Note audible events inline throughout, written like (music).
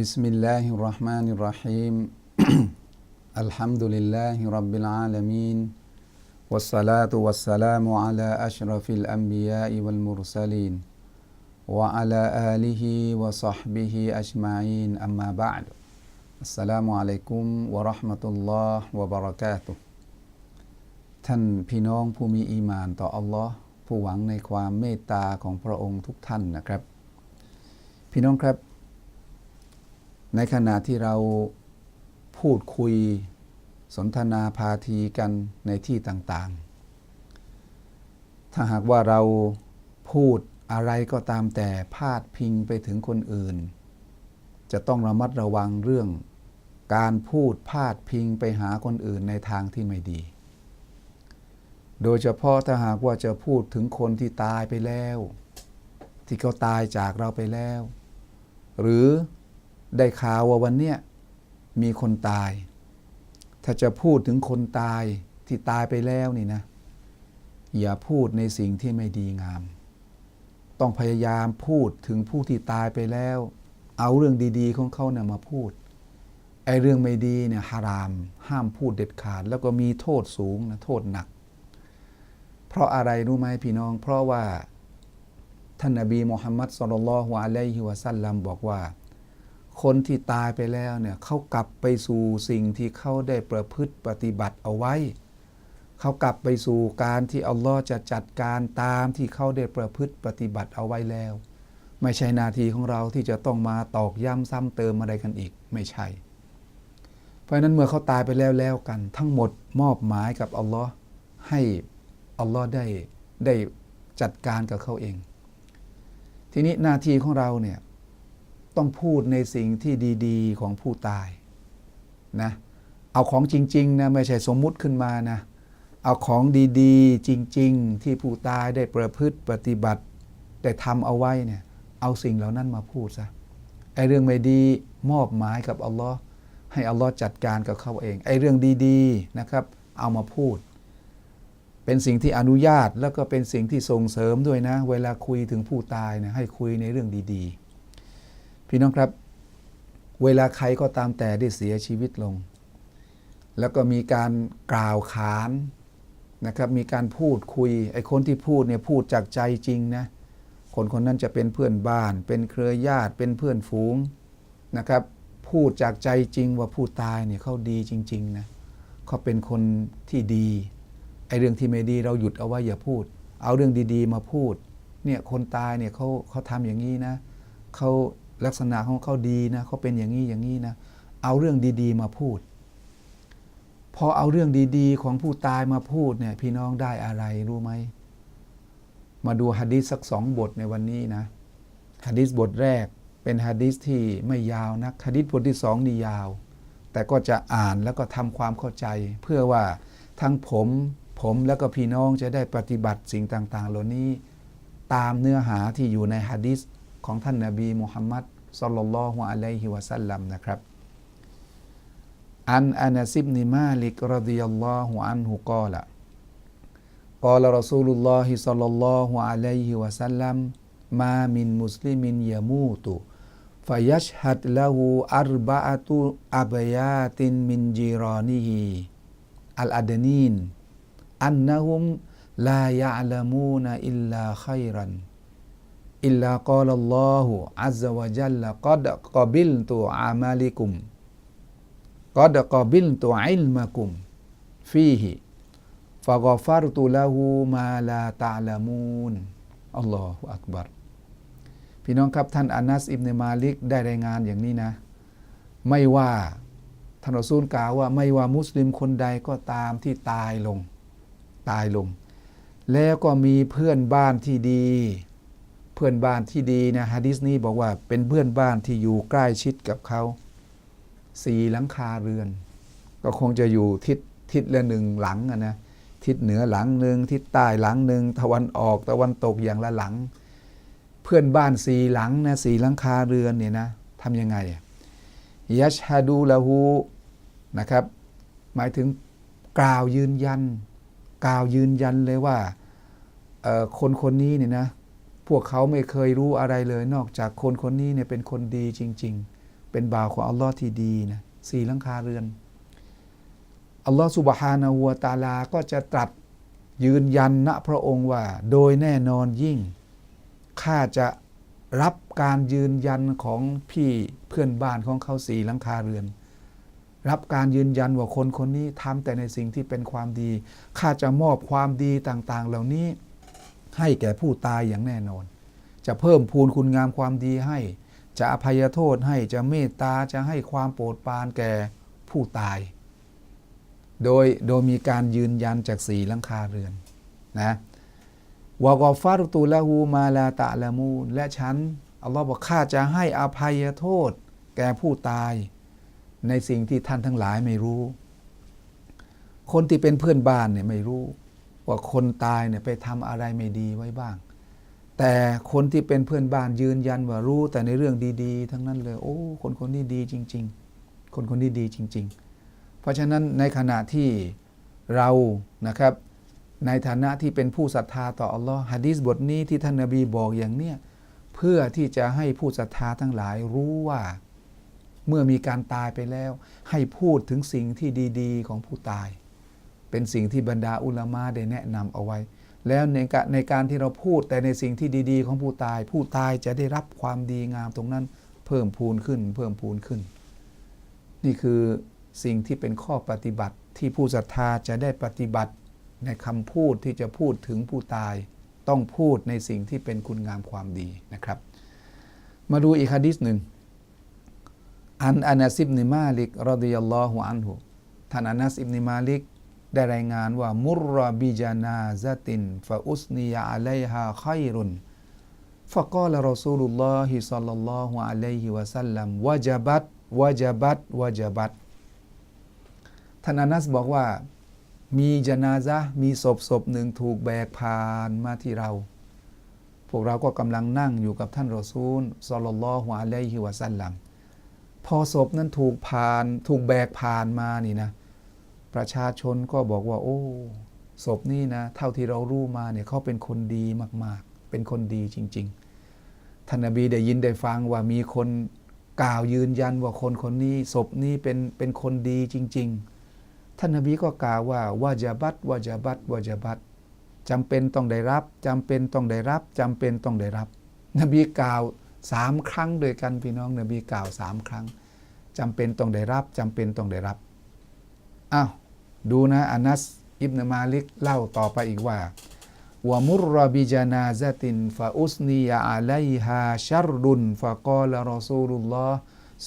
بسم الله الرحمن الرحيم (clears throat) الحمد لله رب العالمين والصلاة والسلام على أشرف الأنبياء والمرسلين وعلى آله وصحبه أجمعين أما بعد السلام عليكم ورحمة الله وبركاته ท่านพี่น้องผู้มีอีหมานต่ออัลลอฮ์ผู้หวังในความเมตตาของพระองค์ทุกท่านนะครับ พี่น้องครับ ในขณะที่เราพูดคุยสนทนาพาทีกันในที่ต่างๆ ถ้าหากว่าเราพูดอะไรก็ตามแต่พาดพิงไปถึงคนอื่น จะต้องระมัดระวังเรื่องการพูดพาดพิงไปหาคนอื่นในทางที่ไม่ดี โดยเฉพาะถ้าหากว่าจะพูดถึงคนที่ตายไปแล้ว ที่เขาตายจากเราไปแล้ว หรือ ได้ข่าวว่าวันเนี้ยมีคนตาย ถ้าจะพูดถึงคนตายที่ตายไปแล้วนี่นะ อย่าพูดในสิ่งที่ไม่ดีงาม ต้องพยายามพูดถึงผู้ที่ตายไปแล้ว เอาเรื่องดีๆของเขาเนี่ยมาพูดไอ้เรื่องไม่ดีเนี่ยฮาราม ห้ามพูดเด็ดขาด แล้วก็มีโทษสูงนะโทษหนัก เพราะอะไรรู้ไหมพี่น้อง เพราะว่าท่านนบีมุฮัมมัดสุลลัลฮวอะลัยฮิวะสัลลัมบอกว่า คนที่ตายไปแล้วเนี่ยเขากลับไปสู่สิ่งที่เขาได้ประพฤติปฏิบัติเอาไว้ เขากลับไปสู่การที่อัลลอฮ์จะจัดการตามที่เขาได้ประพฤติปฏิบัติเอาไว้แล้ว ไม่ใช่นาทีของเราที่จะต้องมาตอกย้ำซ้ำเติมอะไรกันอีกไม่ใช่ เพราะฉะนั้นเมื่อเขาตายไปแล้วแล้วกัน ทั้งหมดมอบหมายกับอัลลอฮ์ให้อัลลอฮ์ได้ได้จัดการกับเขาเอง ทีนี้หน้าที่ของเราเนี่ย ต้องพูดในสิ่งที่ดีๆ ของผู้ตายนะเอาของจริงๆนะไม่ใช่สมมุติขึ้นมานะเอาของดีๆ จริง ๆ ที่ผู้ตายได้ประพฤติปฏิบัติได้ทำเอาไว้เนี่ยเอาสิ่งเหล่านั้นมาพูดซะไอ้เรื่องไม่ดีมอบหมายกับอัลลอฮ์ให้อัลลอฮ์จัดการกับเขาเองไอ้เรื่องดีๆนะครับ เอามาพูด เป็นสิ่งที่อนุญาตแล้วก็เป็นสิ่งที่ส่งเสริมด้วยนะ เวลาคุยถึงผู้ตายนะให้คุยในเรื่องดี ๆ พี่น้องครับ เวลาใครก็ตามแต่ได้เสียชีวิตลง แล้วก็มีการกล่าวขานนะครับมีการพูดคุยไอ้คนที่พูดเนี่ยพูดจากใจจริงนะคนคนนั้นจะเป็นเพื่อนบ้าน เป็นเครือญาติเป็นเพื่อนฝูงนะครับ พูดจากใจจริงว่าผู้ตายเนี่ยเขาดีจริงๆนะเขาเป็นคนที่ดีไอ้เรื่องที่ไม่ดีเราหยุดเอาไว้อย่าพูด เอาเรื่องดีๆมาพูดเนี่ยคนตายเนี่ยเขาเขาทำอย่างนี้นะเขา ลักษณะของเขาดีนะเขาเป็นอย่างนี้อย่างนี้นะ เอาเรื่องดีๆ มาพูด พอเอาเรื่องดีๆ ของผู้ตายมาพูดเนี่ยพี่น้องได้อะไรรู้ไหม มาดูฮะดีษสักสองบทในวันนี้นะฮะดีษบทแรกเป็นฮะดีษที่ไม่ยาวนะฮะดีษบทที่สองนี่ยาว แต่ก็จะอ่านแล้วก็ทำความเข้าใจ เพื่อว่าทั้งผมผมแล้วก็พี่น้องจะได้ปฏิบัติสิ่งต่าง ๆ เหล่านี้ตามเนื้อหาที่อยู่ในฮะดีษ ของท่านนาบีมุฮัมมัดศ็อลลัลลอฮุอะลัยฮิวะสัลลัมนะครับอันอานัซิบนิมาลิกรดิยัลลอฮุอันฮุกอละกอลรอซูลุลลอฮิศ็อลลัลลอฮุอะลัยฮิวะสัลลัมมามินมุสลิมินยะมูตุฟยัชฮัดละหูอัรบะอะตุอับยาตินมินจีรอนิฮิอัลอาดนีนอันนะฮุมลายะลามูนอิลลาขัยรัน อิลลากอลัลลอฮุอัซวะจัลละกัดกอบิลตุอามาลิกุมกัดกอบิลตุอิลมะกุมฟีฮิฟะกอฟารตุละหูมาลาตะลามูนอัลลอฮฺอักบัรพี่น้องครับท่านอานัสอิบเนมาลิกได้รายงานอย่างนี้นะ ไม่ว่าท่านอซูลกล่าวว่าไม่ว่ามุสลิมคนใดก็ตามที่ตายลง ตายลง แล้วก็มีเพื่อนบ้านที่ดี เพื่อนบ้านที่ดีนะฮะดิษนี้บอกว่าเป็นเพื่อนบ้านที่อยู่ใกล้ชิดกับเขาสี่หลังคาเรือน ก็คงจะอยู่ทิศทิศละหนึ่งหลังอะนะทิศเหนือหลังหนึ่งทิศใต้หลังหนึ่งตะวันออกตะวันตกอย่างละหลัง เพื่อนบ้านสี่หลังนะสี่หลังคาเรือนเนี่ยนะทำยังไงยัชฮาดูละหูนะครับ หมายถึงกล่าวยืนยัน กล่าวยืนยันเลยว่าคนคนนี้เนี่ยนะ พวกเขาไม่เคยรู้อะไรเลยนอกจากคนคนนี้เนี่ยเป็นคนดีจริง ๆ เป็นบ่าวของอัลลอฮ์ที่ดีนะสี่ลังคาเรือน อัลลอฮ์สุบฮานาหัวตาลาก็จะตรัสยืนยันณพระองค์ว่า โดยแน่นอนยิ่ง ข้าจะรับการยืนยันของพี่เพื่อนบ้านของเขาสี่ลังคาเรือน รับการยืนยันว่าคนคนนี้ทำแต่ในสิ่งที่เป็นความดี ข้าจะมอบความดีต่าง ๆ เหล่านี้ ให้แก่ผู้ตายอย่างแน่นอน จะเพิ่มพูนคุณงามความดีให้ จะอภัยโทษให้จะเมตตาจะให้ความโปรดปรานแก่ผู้ตาย โดยโดยมีการยืนยันจากสีลังคาเรือนนะวกอฟารุตุละหูมาลาตะละมูและฉันอัลลอฮ์บอกข้าจะให้อภัยโทษแก่ผู้ตายในสิ่งที่ท่านทั้งหลายไม่รู้ คนที่เป็นเพื่อนบ้านเนี่ยไม่รู้ ว่าคนตายเนี่ยไปทำอะไรไม่ดีไว้บ้าง แต่คนที่เป็นเพื่อนบ้านยืนยันว่ารู้แต่ในเรื่องดีๆ ทั้งนั้นเลย โอ้ คนคนนี้ดีจริง ๆ คนคนนี้ดีจริง ๆ เพราะฉะนั้นในขณะที่เรานะครับในฐานะที่เป็นผู้ศรัทธาต่ออัลลอฮ์ฮะดีษบทนี้ที่ท่านนบีบอกอย่างเนี้ยเพื่อที่จะให้ผู้ศรัทธาทั้งหลายรู้ว่า เมื่อมีการตายไปแล้ว ให้พูดถึงสิ่งที่ดี ๆ ของผู้ตาย เป็นสิ่งที่บรรดาอุลามะได้แนะนำเอาไว้ แล้วในการในการที่เราพูดแต่ในสิ่งที่ดี ๆ ของผู้ตาย ผู้ตายจะได้รับความดีงามตรงนั้นเพิ่มพูนขึ้น เพิ่มพูนขึ้น นี่คือสิ่งที่เป็นข้อปฏิบัติที่ผู้ศรัทธาจะได้ปฏิบัติในคำพูดที่จะพูดถึงผู้ตาย ต้องพูดในสิ่งที่เป็นคุณงามความดีนะครับ มาดูอีกฮะดิษหนึ่งอันอานัสอิบนิมาลิกรดิยัลลอฮุอันฮุท่านอานัสอิบนิมาลิก ได้รายงานว่ามุรบิจานาซาตินฟาอุสนียะอะลัยฮาไครุนฟะกาลรอซูลุลลอฮิซัลลัลลอฮุอะลัยฮิวะสัลลัมวะจบัตวะจบัตวะจบัตท่านอานัสบอกว่า มีจนาซะมีศพศพหนึ่งถูกแบกผ่านมาที่เรา พวกเราก็กำลังนั่งอยู่กับท่านรอซูลซัลลัลลอฮุอะลัยฮิวะสัลลัมพอศพนั้นถูกผ่านถูกแบกผ่านมานี่นะ ประชาชนก็บอกว่า โอ้ศพนี่นะ เท่าที่เรารู้มาเนี่ยเขาเป็นคนดีมาก ๆ เป็นคนดีจริง ๆท่านนบีได้ยินได้ฟังว่ามีคนกล่าวยืนยันว่าคนคนนี้ศพนี้เป็นเป็นคนดีจริง ๆ ท่านนบีก็กล่าวว่าวาจาบัตวาจาบัตวาจาบัตจำเป็นต้องได้รับจำเป็นต้องได้รับจำเป็นต้องได้รับ นบีกล่าวสามครั้งโดยกันพี่น้องนบีกล่าวสามครั้งจำเป็นต้องได้รับจำเป็นต้องได้รับ อ้าวดูนะอานัสอิบนามาลิกเล่าต่อไปอีกว่าวมุรรบิจานาซาตินฟาอุสนียะอะลัยฮาชัรดุนฟะกอลรอซูลุลลอฮ์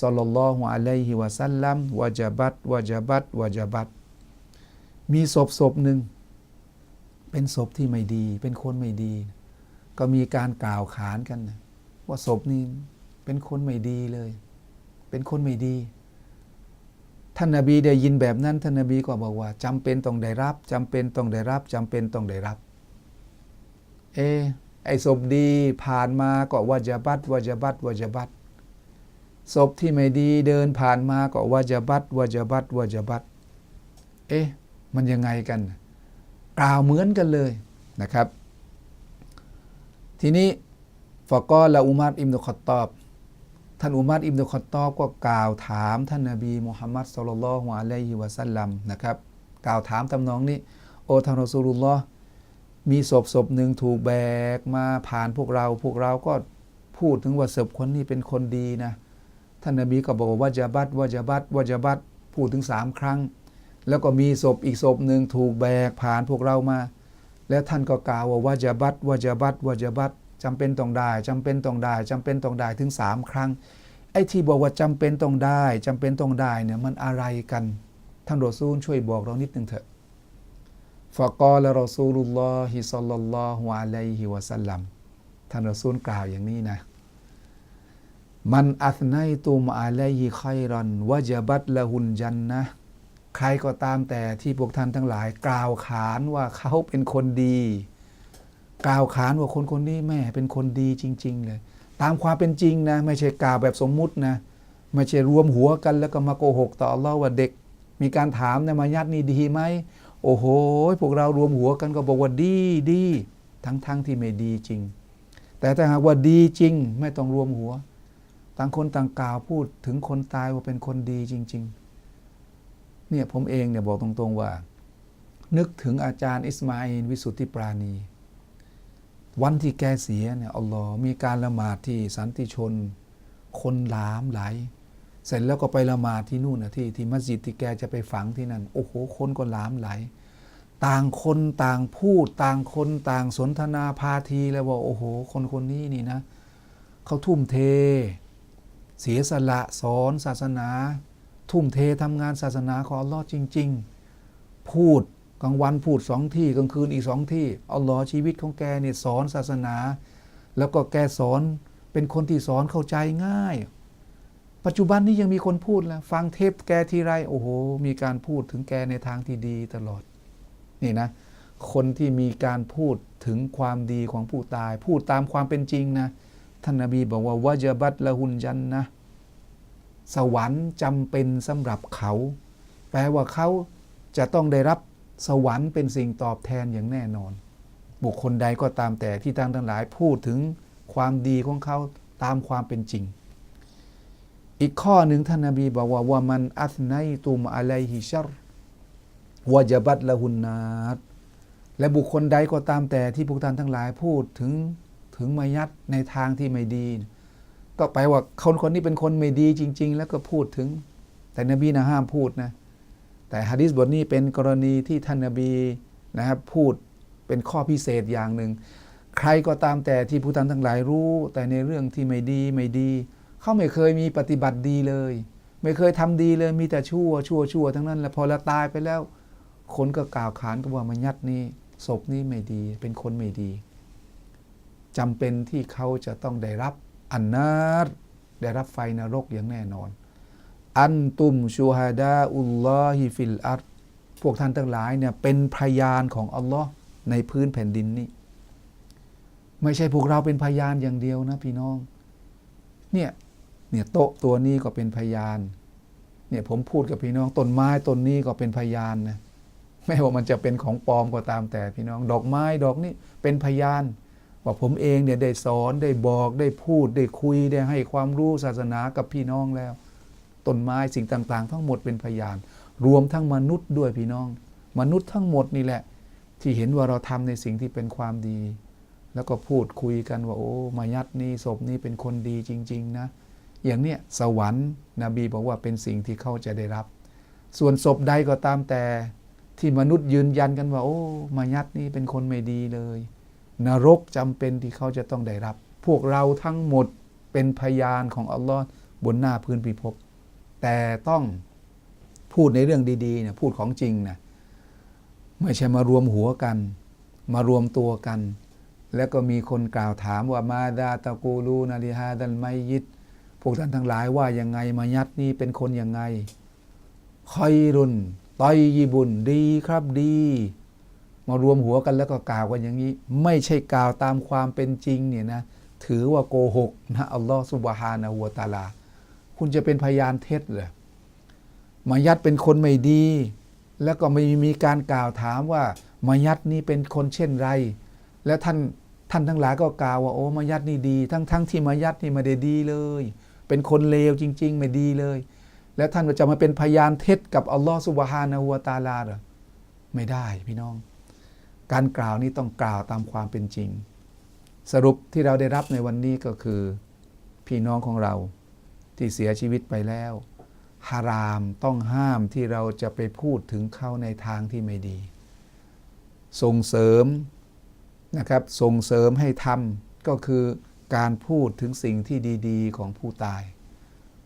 ซัลลัลลอฮุอะลัยฮิวะสัลลัมวะจบัตวะจบัตวะจบัตมีศพศพหนึ่ง เป็นศพที่ไม่ดี เป็นคนไม่ดี ก็มีการกล่าวขานกัน ว่าศพนี้เป็นคนไม่ดีเลย เป็นคนไม่ดี ท่านนาบีได้ยินแบบนั้นท่านนาบีก็บอกว่าจำเป็นต้องได้รับจำเป็นต้องได้รับจำเป็นต้องได้รับเออไอศพดีผ่านมาก็วาจาบัตวาจาบัตวาจาบัตศพที่ไม่ดีเดินผ่านมาก็วาจาบัตวาจาบัตวาจาบัตเอ๊ะมันยังไงกัน กล่าวเหมือนกันเลยนะครับ ทีนี้ฟะกอละอุมัรอิมนุขตอบ ท่านอุมัรอิมนุขอตอบก็กล่าวถามท่านนบีมุฮัมมัดสุลลัลฮุอะลัยฮิวะสัลลัมนะครับ กล่าวถามทำนองนี้ โอท่านรอซูลุลลอฮ์มีศพศพหนึ่งถูกแบกมาผ่านพวกเรา พวกเราก็พูดถึงว่าศพคนนี้เป็นคนดีนะ ท่านนบีก็บอกว่าวาจาบัตว่าจาบัตว่าจาบัตพูดถึงสามครั้ง แล้วก็มีศพอีกศพหนึ่งถูกแบกผ่านพวกเรามา แล้วท่านก็กล่าวว่าวาจาบัตว่าจาบัตว่าจาบัต จำเป็นต้องได้จำเป็นต้องได้จำเป็นต้องได้ถึงสามครั้ง ไอ้ที่บอกว่าจำเป็นต้องได้จำเป็นต้องได้เนี่ยมันอะไรกันท่านรอซูลช่วยบอกเรานิดนึงเถอะฟะกอละรอซูลุลลอฮิซัลลัลลอฮุอะลัยฮิวะสัลลัมท่านรอซูลกล่าวอย่างนี้นะมันอัธไนตุมอาลัยฮิไครอนวะจบัตละหุนจันนะใครก็ตามแต่ที่พวกท่านทั้งหลายกล่าวขานว่าเขาเป็นคนดี กล่าวขานว่าคนคนนี้แม่เป็นคนดีจริง ๆ เลย ตามความเป็นจริงนะ ไม่ใช่กล่าวแบบสมมุตินะไม่ใช่รวมหัวกันแล้วก็มาโกหกต่ออัลลอว่าเด็ก มีการถามนะมายัดนี่ดีไหมโอ้โห พวกเรารวมหัวกันก็บอกว่าดีดีทั้งๆทที่ไม่ดีจริง แต่ถ้าหากว่าดีจริง ไม่ต้องรวมหัว ต่างคนต่างกล่าวพูดถึงคนตายว่าเป็นคนดีจริง ๆ เนี่ยผมเองเนี่ยบอกตรงๆว่า นึกถึงอาจารย์อิสมาอินวิสุทธิปราณี วันที่แกเสียเนี่ยอัลลอฮ์มีการละหมาดที่สันติชน คนหลามไหล เสร็จแล้วก็ไปละหมาดที่นู่นนะที่ที่มัสยิดที่แกจะไปฝังที่นั่น โอ้โห คนก็หลามไหล ต่างคนต่างพูด ต่างคนต่างสนทนาพาทีแล้วว่าโอ้โห คนคนนี้นี่นะเขาทุ่มเท เสียสละสอนศาสนา ทุ่มเททำงานศาสนาของอัลลอฮ์จริง ๆ พูด กลางวันพูดสองที่กลางคืนอีกสองที่อัลลอฮ์ชีวิตของแกเนี่ยสอนศาสนา แล้วก็แกสอนเป็นคนที่สอนเข้าใจง่าย ปัจจุบันนี้ยังมีคนพูดแล้วฟังเทปแกทีไรโอ้โห มีการพูดถึงแกในทางที่ดีตลอด นี่นะ คนที่มีการพูดถึงความดีของผู้ตาย พูดตามความเป็นจริงนะท่านนาบีบอกว่าวะจบัตละหุนจันนะสวรรค์จำเป็นสำหรับเขา แปลว่าเขาจะต้องได้รับ สวรรค์เป็นสิ่งตอบแทนอย่างแน่นอน บุคคลใดก็ตามแต่ที่ทางทั้งหลายพูดถึงความดีของเขาตามความเป็นจริง อีกข้อหนึ่งท่านนาบีบอกว่าว่ามันอัสไนตุมอะไลฮิชัรวะจบัตละหุนนาตและบุคคลใดก็ตามแต่ที่พวกท่านทั้งหลายพูดถึงถึงมายัดในทางที่ไม่ดี ก็ไปลว่าคนคนนี้เป็นคนไม่ดีจริง ๆ แล้วก็พูดถึง แต่นบีนะห้ามพูดนะ แต่ฮะดิษบทนี้เป็นกรณีที่ท่านนบีนะครับพูดเป็นข้อพิเศษอย่างหนึ่ง ใครก็ตามแต่ที่ผู้ท่านทั้งหลายรู้ แต่ในเรื่องที่ไม่ดีไม่ดี เขาไม่เคยมีปฏิบัติดีเลย ไม่เคยทำดีเลยมีแต่ชั่ว ชั่วชั่วทั้งนั้นแหละพอละตายไปแล้ว คนก็กล่าวขานก็ว่ามันยัดนี้ศพนี้ไม่ดี เป็นคนไม่ดีจำเป็นที่เขาจะต้องได้รับอันนาตได้รับไฟนรกอย่างแน่นอน อันตุมชูฮาดาอุลลอฮิฟิลอัรพวกท่านทั้งหลายเนี่ยเป็นพยานของอัลลอฮ์ในพื้นแผ่นดินนี้ไม่ใช่พวกเราเป็นพยานอย่างเดียวนะพี่น้อง เนี่ยเนี่ยโต๊ะตัวนี้ก็เป็นพยาน เนี่ยผมพูดกับพี่น้องต้นไม้ต้นนี้ก็เป็นพยานนะไม่ว่ามันจะเป็นของปลอมก็ตามแต่พี่น้อง ดอกไม้ดอกนี้เป็นพยาน ว่าผมเองเนี่ยได้สอนได้บอกได้พูดได้คุยได้ให้ความรู้ศาสนากับพี่น้องแล้ว ต้นไม้สิ่งต่าง ๆ ทั้งหมดเป็นพยาน รวมทั้งมนุษย์ด้วยพี่น้อง มนุษย์ทั้งหมดนี่แหละ ที่เห็นว่าเราทำในสิ่งที่เป็นความดี แล้วก็พูดคุยกันว่าโอ้มายัดนี่ศพนี่เป็นคนดีจริง ๆ นะ อย่างเนี้ยสวรรค์นบีบอกว่าเป็นสิ่งที่เขาจะได้รับ ส่วนศพใดก็ตามแต่ที่มนุษย์ยืนยันกันว่า โอ้มายัดนี่เป็นคนไม่ดีเลย นรกจำเป็นที่เขาจะต้องได้รับ พวกเราทั้งหมดเป็นพยานของอัลลอฮ์บนหน้าพื้นพิภพ แต่ต้องพูดในเรื่องดีๆเนี่ยพูดของจริงนะไม่ใช่มารวมหัวกัน มารวมตัวกัน แล้วก็มีคนกล่าวถามว่ามาดาตะกูลูนาลิฮาดันไมยิดพวกท่านทั้งหลายว่ายังไงมายัดนี่เป็นคนยังไงคอยรุนตอยยีบุญดีครับดี มารวมหัวกันแล้วก็กล่าวกันอย่างนี้ ไม่ใช่กล่าวตามความเป็นจริงเนี่ยนะถือว่าโกหกนะอัลลอฮฺสุบฮานะฮูวตาลา คุณจะเป็นพยานเท็จเหรอมายัดเป็นคนไม่ดี แล้วก็ไม่มีการกล่าวถามว่ามายัดนี่เป็นคนเช่นไร แล้วท่านท่านทั้งหลายก็กล่าวว่าโอ้มายัดนี่ดี ทั้งทั้งที่มายัดนี่ไม่ได้ดีเลย เป็นคนเลวจริง ๆ ไม่ดีเลย แล้วท่านจะมาเป็นพยานเท็จกับอัลลอฮฺสุบฮานะฮูวะตาลาเหรอไม่ได้พี่น้อง การกล่าวนี้ต้องกล่าวตามความเป็นจริง สรุปที่เราได้รับในวันนี้ก็คือ พี่น้องของเรา ที่เสียชีวิตไปแล้วฮารามต้องห้ามที่เราจะไปพูดถึงเขาในทางที่ไม่ดี ส่งเสริมนะครับส่งเสริมให้ทำก็คือการพูดถึงสิ่งที่ดีๆ ของผู้ตาย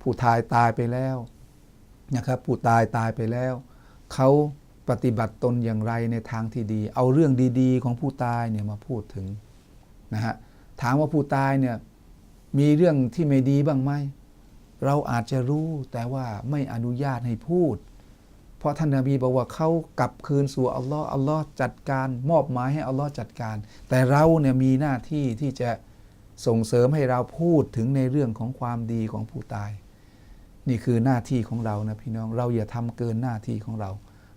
ผู้ตายตายไปแล้วนะครับผู้ตายตายไปแล้ว เขาปฏิบัติตนอย่างไรในทางที่ดี เอาเรื่องดีๆ ของผู้ตายเนี่ยมาพูดถึงนะฮะถามว่าผู้ตายเนี่ยมีเรื่องที่ไม่ดีบ้างไหม เราอาจจะรู้แต่ว่าไม่อนุญาตให้พูด เพราะท่านนบีบอกว่าเขากลับคืนสู่อัลลอฮ์อัลลอฮ์จัดการ มอบหมายให้อัลลอฮ์จัดการ แต่เราเนี่ยมีหน้าที่ที่จะส่งเสริมให้เราพูดถึงในเรื่องของความดีของผู้ตาย นี่คือหน้าที่ของเรานะพี่น้องเราอย่าทำเกินหน้าที่ของเรา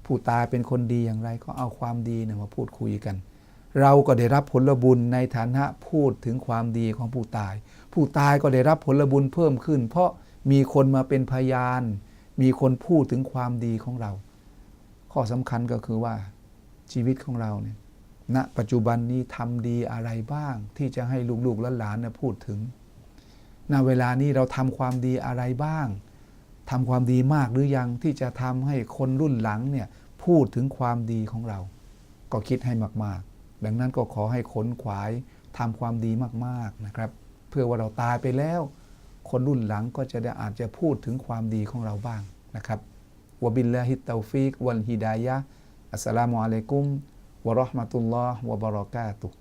ผู้ตายเป็นคนดีอย่างไรก็เอาความดีเนี่ยมาพูดคุยกัน เราก็ได้รับผลบุญในฐานะพูดถึงความดีของผู้ตาย ผู้ตายก็ได้รับผลบุญเพิ่มขึ้น เพราะ มีคนมาเป็นพยาน มีคนพูดถึงความดีของเรา ข้อสำคัญก็คือว่าชีวิตของเราเนี่ยณปัจจุบันนี้ทำดีอะไรบ้าง ที่จะให้ลูกๆและหลานเนี่ยพูดถึงณเวลานี้เราทำความดีอะไรบ้างทำความดีมากหรือยังที่จะทำให้คนรุ่นหลังเนี่ยพูดถึงความดีของเรา ก็คิดให้มาก ๆ ดังนั้นก็ขอให้ขนขวายทำความดีมาก ๆ นะครับ เพื่อว่าเราตายไปแล้ว คนรุ่นหลังก็จะได้อาจจะพูดถึงความดีของเราบ้างนะครับวบิลลาฮิตเตาฟิก วัลฮิดายะอัสสลามุอะลัยกุมวะเราะห์มะตุลลอฮ์วะบะเราะกาตุฮ์